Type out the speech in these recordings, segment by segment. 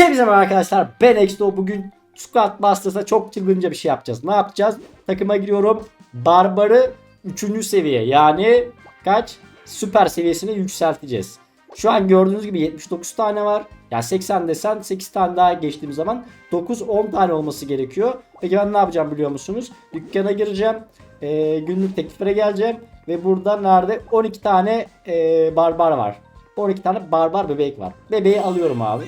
Hepinize merhaba arkadaşlar. Ben Exto. Bugün Squad Masters'ta çok çılgınca bir şey yapacağız. Ne yapacağız? Takıma giriyorum. Barbar'ı 3. seviye. Yani kaç? Süper seviyesine yükselteceğiz. Şu an gördüğünüz gibi 79 tane var. Yani 80 desen 8 tane daha geçtiğim zaman 9-10 tane olması gerekiyor. Peki ben ne yapacağım biliyor musunuz? Dükkana gireceğim. Ee, günlük tekliflere geleceğim. Ve burada nerede? 12 tane ee, barbar var. 12 tane barbar bebek var. Bebeği alıyorum abi.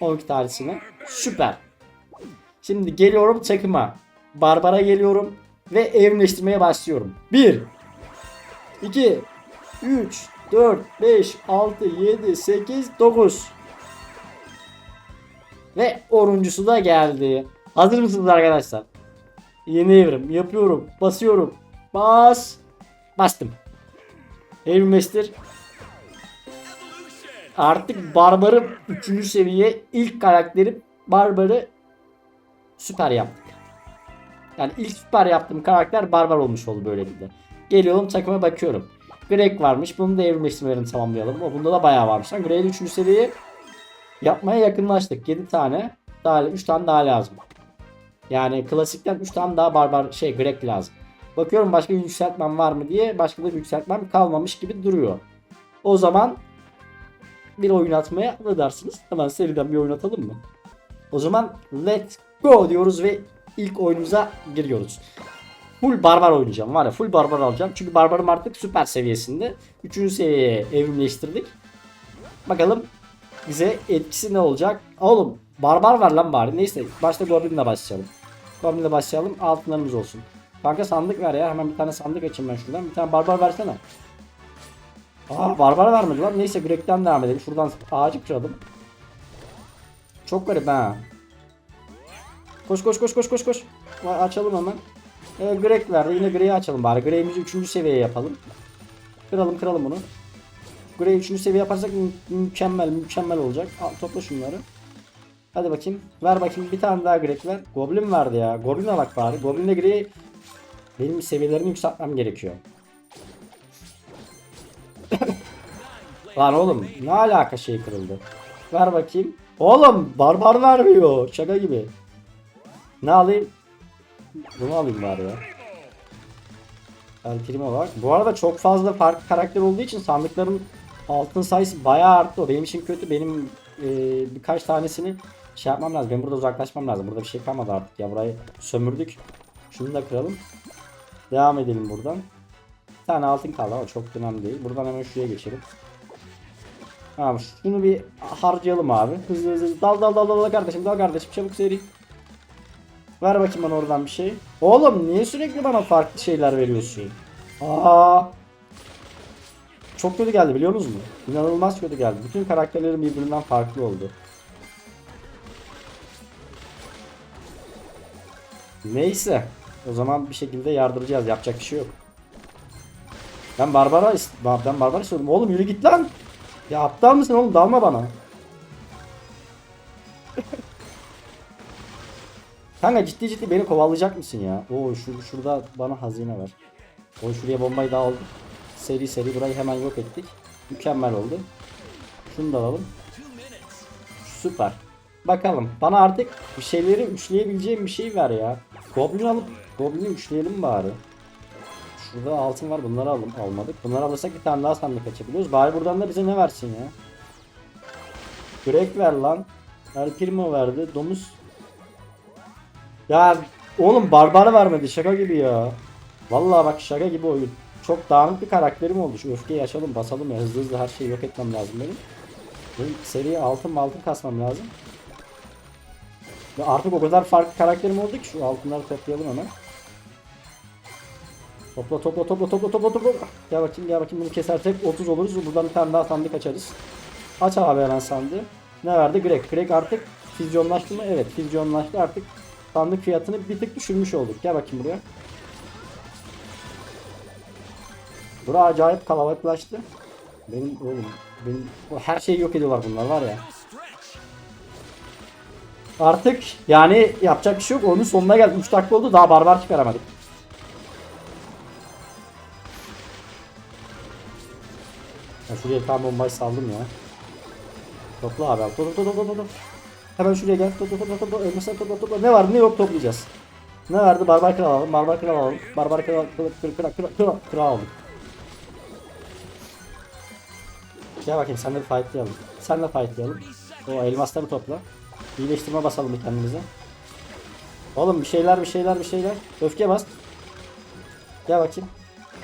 12 tanesini. Süper. Şimdi geliyorum takıma. Barbara geliyorum. Ve evrimleştirmeye başlıyorum. 1 2 3 4 5 6 7 8 9 Ve 10'uncusu da geldi. Hazır mısınız arkadaşlar? Yeni evrim yapıyorum. Basıyorum. Bas. Bastım. Evrimleştir. Artık Barbar'ı 3. seviye ilk karakterim Barbar'ı süper yaptık. Yani ilk süper yaptığım karakter Barbar olmuş oldu böylelikle. Geliyorum takıma bakıyorum. Greg varmış. Bunu da evrimleştirmelerini tamamlayalım. O bunda da bayağı varmış. Lan Greg'in 3. seviyeyi yapmaya yakınlaştık. 7 tane. Daha 3 tane daha lazım. Yani klasikten 3 tane daha barbar şey Greg lazım. Bakıyorum başka yükseltmem var mı diye. Başka da yükseltmem kalmamış gibi duruyor. O zaman bir oyun atmaya ne dersiniz? Hemen seriden bir oyun atalım mı? O zaman let's go diyoruz ve ilk oyunumuza giriyoruz. Full barbar oynayacağım var ya full barbar alacağım. Çünkü barbarım artık süper seviyesinde. Üçüncü seviyeye evrimleştirdik. Bakalım bize etkisi ne olacak? Oğlum barbar var lan bari. Neyse başta Goblin'le başlayalım. Goblin'le başlayalım altınlarımız olsun. Kanka sandık ver ya. Hemen bir tane sandık açayım ben şuradan. Bir tane barbar versene. Aa barbar vermedi lan. Neyse Greg'den devam edelim. Şuradan ağacı kıralım. Çok garip ha. Koş koş koş koş koş koş. Açalım hemen. Ee, Greg verdi. Yine Greg'i açalım bari. Greg'imizi 3. seviyeye yapalım. Kıralım kıralım bunu. Greg'i 3. seviye yaparsak mü- mükemmel mükemmel olacak. Al, topla şunları. Hadi bakayım. Ver bakayım bir tane daha Greg ver. Goblin verdi ya. Goblin'e bak bari. Goblin'le Greg'i benim seviyelerimi yükseltmem gerekiyor. Lan oğlum ne alaka şey kırıldı. Ver bakayım. Oğlum barbar vermiyor. Şaka gibi. Ne alayım? Bunu alayım bari ya. El Primo var. Bu arada çok fazla farklı karakter olduğu için sandıkların altın sayısı bayağı arttı. O benim için kötü. Benim e, birkaç tanesini şey yapmam lazım. Ben burada uzaklaşmam lazım. Burada bir şey kalmadı artık ya. Burayı sömürdük. Şunu da kıralım. Devam edelim buradan. Bir tane altın kaldı ama çok önemli değil. Buradan hemen şuraya geçelim. Tamam şunu bir harcayalım abi. Hızlı hızlı dal dal dal dal kardeşim dal kardeşim çabuk seri. Ver bakayım bana oradan bir şey. Oğlum niye sürekli bana farklı şeyler veriyorsun? Aa. Çok kötü geldi biliyor musunuz? İnanılmaz kötü geldi. Bütün karakterlerim birbirinden farklı oldu. Neyse. O zaman bir şekilde yardıracağız. Yapacak bir şey yok. Ben Barbara ben Barbara istiyordum. Oğlum yürü git lan. Ya aptal mısın oğlum? Dalma bana. Kanka ciddi ciddi beni kovalayacak mısın ya? Oo şu, şurada bana hazine var. O şuraya bombayı da aldık. Seri seri burayı hemen yok ettik. Mükemmel oldu. Şunu da alalım. Süper. Bakalım. Bana artık bir şeyleri üçleyebileceğim bir şey ver ya. Goblin alıp Goblin'i üçleyelim bari. Şurada altın var. Bunları alalım. Almadık. Bunları alırsak bir tane daha sandık açabiliyoruz. Bari buradan da bize ne versin ya? Greg ver lan. El Primo verdi. Domuz. Ya oğlum barbar vermedi. Şaka gibi ya. Vallahi bak şaka gibi oyun. Çok dağınık bir karakterim oldu. Şu öfkeyi açalım basalım ya. Hızlı hızlı her şeyi yok etmem lazım benim. Benim seriye altın altın kasmam lazım. Ve artık o kadar farklı karakterim oldu ki şu altınları toplayalım hemen. Topla topla topla topla topla topla. Gel bakayım gel bakayım bunu kesersek 30 oluruz. Buradan bir tane daha sandık açarız. Aç abi hemen sandığı. Ne verdi? Greg. Greg artık füzyonlaştı mı? Evet füzyonlaştı artık. Sandık fiyatını bir tık düşürmüş olduk. Gel bakayım buraya. Bura acayip kalabalıklaştı. Benim oğlum benim her şeyi yok ediyorlar bunlar var ya. Artık yani yapacak bir şey yok. Oyunun sonuna geldik. 3 dakika oldu daha barbar çıkaramadık. Şuraya tam bombayı saldım ya. Topla abi. Topla topla topla topla. Hemen şuraya gel. Topla topla topla. Elmasları topla topla. Ne var ne yok toplayacağız. Ne verdi? Barbar kral alalım. Barbar kral alalım. Barbar kral kral kral kral kral kral aldık. Gel bakayım sen de fightlayalım. Sen de fightlayalım. O elmasları topla. İyileştirme basalım kendimize. Oğlum bir şeyler bir şeyler bir şeyler. Öfke bas. Gel bakayım.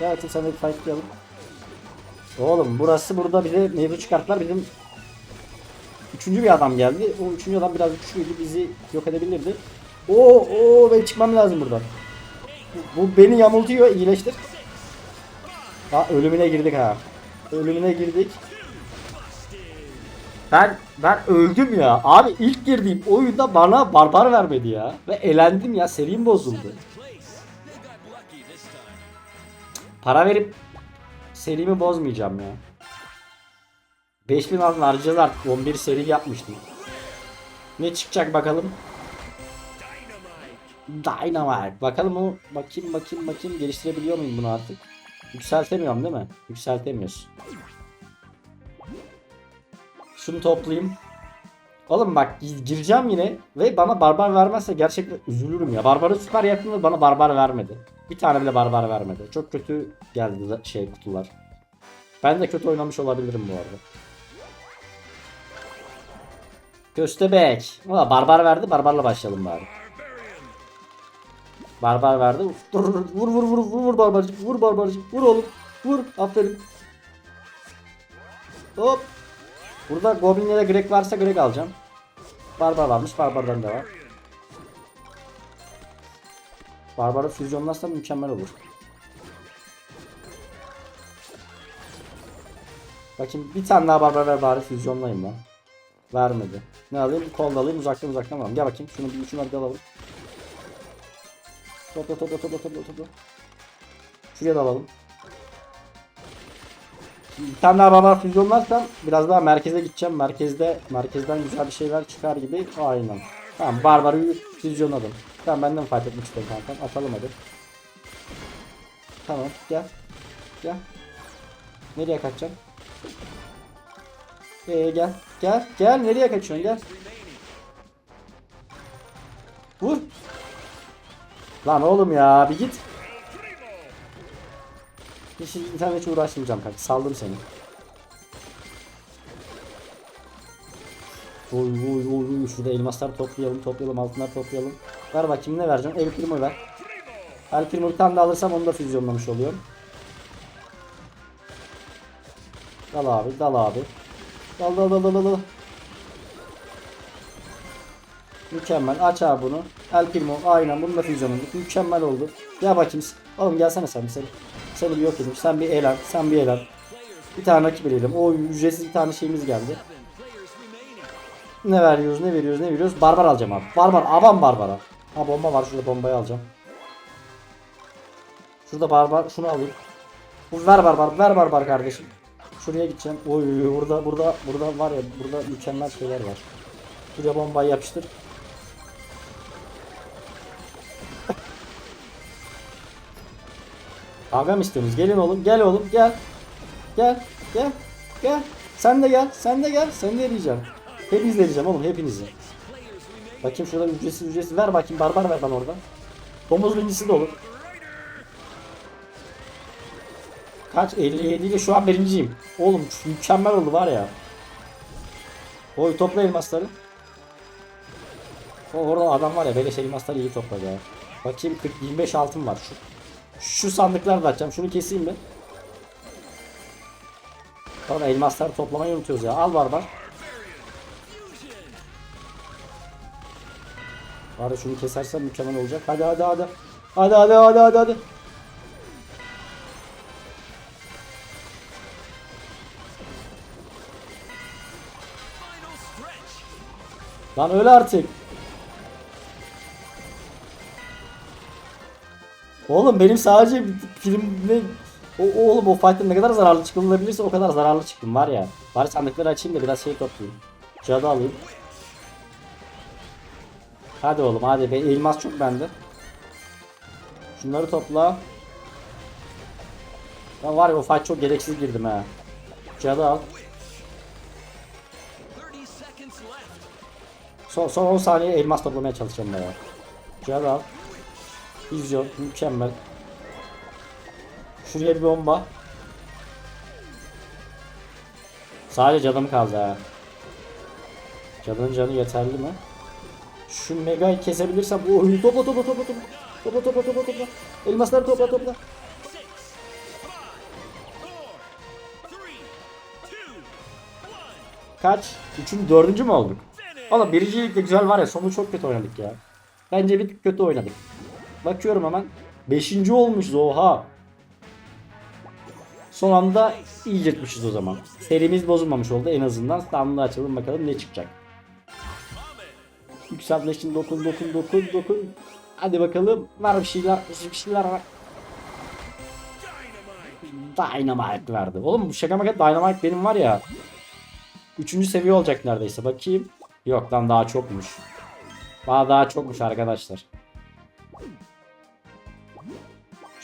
Gel bakayım sen de bir fightlayalım. Oğlum burası burada bize mevzu çıkarttılar. Bizim üçüncü bir adam geldi. O üçüncü adam biraz güçlüydü. Bizi yok edebilirdi. Oo oo ben çıkmam lazım buradan. Bu, bu beni yamultuyor. iyileştir. Ha ölümüne girdik ha. Ölümüne girdik. Ben ben öldüm ya. Abi ilk girdiğim oyunda bana barbar vermedi ya. Ve elendim ya. Serim bozuldu. Para verip serimi bozmayacağım ya. 5000 altın harcayacağız artık. 11 seri yapmıştım. Ne çıkacak bakalım. Dynamite. Bakalım o bakayım bakayım bakayım geliştirebiliyor muyum bunu artık? Yükseltemiyorum değil mi? Yükseltemiyoruz. Şunu toplayayım. Oğlum bak gi- gireceğim yine ve bana barbar vermezse gerçekten üzülürüm ya. Barbarı süper yakında bana barbar vermedi. Bir tane bile barbar vermedi. Çok kötü geldi şey kutular. Ben de kötü oynamış olabilirim bu arada. Köstebek. Valla barbar verdi. Barbarla başlayalım bari. Barbar verdi. Dur, vur vur vur vur vur barbarcık. Vur barbarcık. Vur oğlum. Vur. Aferin. Hop. Burada Goblin ya da Greg varsa Greg alacağım. Barbar varmış. Barbardan da var. Barbarı füzyonlarsam mükemmel olur. Bakayım bir tane daha barbar ver bari füzyonlayayım lan. Vermedi. Ne alayım? Kol da alayım. Uzaktan uzaktan alalım. Gel bakayım. Şunu bir şuna bir alalım. Topla topla topla topla topla. Şuraya da alalım. Bir tane daha barbar füzyonlarsam biraz daha merkeze gideceğim. Merkezde merkezden güzel bir şeyler çıkar gibi. Aynen. Tamam barbarı füzyonladım. Tamam benden fark etmek istedim kankam. Atalım hadi. Tamam gel. Gel. Nereye kaçacaksın? Ee, gel. Gel. Gel. Nereye kaçıyorsun? Gel. Vur. Lan oğlum ya bir git. Hiç internet uğraşmayacağım kanka. Saldım seni. Oy oy oy oy şurada elmaslar toplayalım toplayalım altınlar toplayalım. Ver bakayım ne vereceğim? El primo ver. El primo bir tane de alırsam onu da füzyonlamış oluyorum. Dal abi dal abi. Dal dal dal dal dal. Mükemmel. Aç abi bunu. El Primo. Aynen bunu da füzyonladık. Mükemmel oldu. Gel bakayım. Oğlum gelsene sen bir seni. Seni bir yok edeyim. Sen bir eğlen. Sen bir eğlen. Bir tane rakip eleyelim. O ücretsiz bir tane şeyimiz geldi. Ne veriyoruz ne veriyoruz ne veriyoruz. Barbar alacağım abi. Barbar. Avam barbara. Ha bomba var. Şurada bombayı alacağım. Şurada barbar. Şunu alayım. Ver barbar. Ver barbar kardeşim. Şuraya gideceğim. Oy burada burada burada var ya burada mükemmel şeyler var. Şuraya bombayı yapıştır. Kavga mı istiyorsunuz? Gelin oğlum. Gel oğlum. Gel. Gel. Gel. Gel. Sen de gel. Sen de gel. Seni de eleyeceğim. Hepinizi eleyeceğim oğlum. Hepinizi. Bakayım şurada ücretsiz ücretsiz. Ver bakayım. Barbar ver bana orada. Domuz birincisi de olur. Kaç? 57 ile şu an birinciyim. Oğlum mükemmel oldu var ya. Oy topla elmasları. O orada adam var ya beleş elmasları iyi topladı ya. Bakayım 40 25 altın var. Şu şu sandıkları da açacağım. Şunu keseyim mi? Tamam elmasları toplamayı unutuyoruz ya. Al barbar. Bari şunu kesersem mükemmel olacak. Hadi hadi hadi. Hadi hadi hadi hadi hadi. Lan öyle artık. Oğlum benim sadece filmde o, oğlum o fight'ta ne kadar zararlı çıkılabilirse o kadar zararlı çıktım var ya. Bari sandıkları açayım da biraz şey toplayayım. Cadı alayım. Hadi oğlum hadi be elmas çok bende. Şunları topla. Ya var ya o fight çok gereksiz girdim ha. Cadı al. Son, son 10 saniye elmas toplamaya çalışacağım ben ya. Şöyle al. Vizyon mükemmel. Şuraya bir bomba. Sadece canım kaldı ha. Canın canı yeterli mi? Şu megayı kesebilirsem o oyunu topla topla topla topla. Topla topla topla topla. Elmasları topla topla. Kaç? Üçüncü, dördüncü mü olduk? Valla birinci ligde güzel var ya sonu çok kötü oynadık ya. Bence bir kötü oynadık. Bakıyorum hemen. Beşinci olmuşuz oha. Son anda iyi yırtmışız o zaman. Serimiz bozulmamış oldu en azından. Sandığı açalım bakalım ne çıkacak. Yükseltme için dokun dokun dokun dokun. Hadi bakalım. Var bir şeyler bir şeyler var. Dynamite verdi. Oğlum bu şaka maka Dynamite benim var ya. Üçüncü seviye olacak neredeyse. Bakayım. Yok lan daha çokmuş. Daha daha çokmuş arkadaşlar.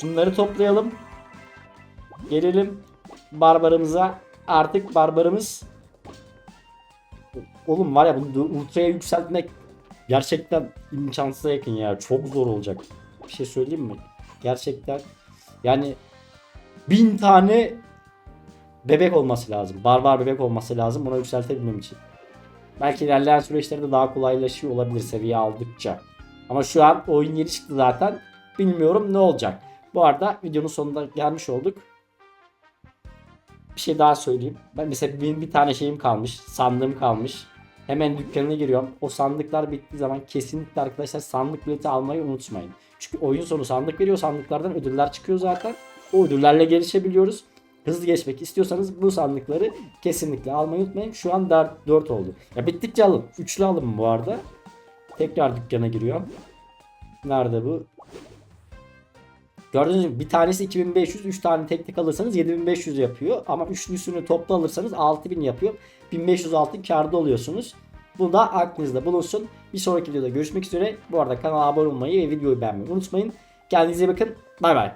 Şunları toplayalım. Gelelim barbarımıza. Artık barbarımız Oğlum var ya bunu ultraya yükseltmek gerçekten imkansıza yakın ya. Çok zor olacak. Bir şey söyleyeyim mi? Gerçekten yani bin tane bebek olması lazım. Barbar bebek olması lazım buna yükseltebilmem için. Belki ilerleyen süreçlerde daha kolaylaşıyor olabilir seviye aldıkça. Ama şu an oyun yeni çıktı zaten. Bilmiyorum ne olacak. Bu arada videonun sonunda gelmiş olduk. Bir şey daha söyleyeyim. Ben mesela benim bir tane şeyim kalmış. Sandığım kalmış. Hemen dükkanına giriyorum. O sandıklar bittiği zaman kesinlikle arkadaşlar sandık bileti almayı unutmayın. Çünkü oyun sonu sandık veriyor. Sandıklardan ödüller çıkıyor zaten. O ödüllerle gelişebiliyoruz. Hızlı geçmek istiyorsanız bu sandıkları kesinlikle almayı unutmayın. Şu an 4 oldu. Ya bittikçe alın. Üçlü alın bu arada. Tekrar dükkana giriyorum. Nerede bu? Gördüğünüz gibi bir tanesi 2500, 3 tane tek tek alırsanız 7500 yapıyor. Ama üçlüsünü toplu alırsanız 6000 yapıyor. 1500 altın karda oluyorsunuz. Bu da aklınızda bulunsun. Bir sonraki videoda görüşmek üzere. Bu arada kanala abone olmayı ve videoyu beğenmeyi unutmayın. Kendinize bakın. Bay bay.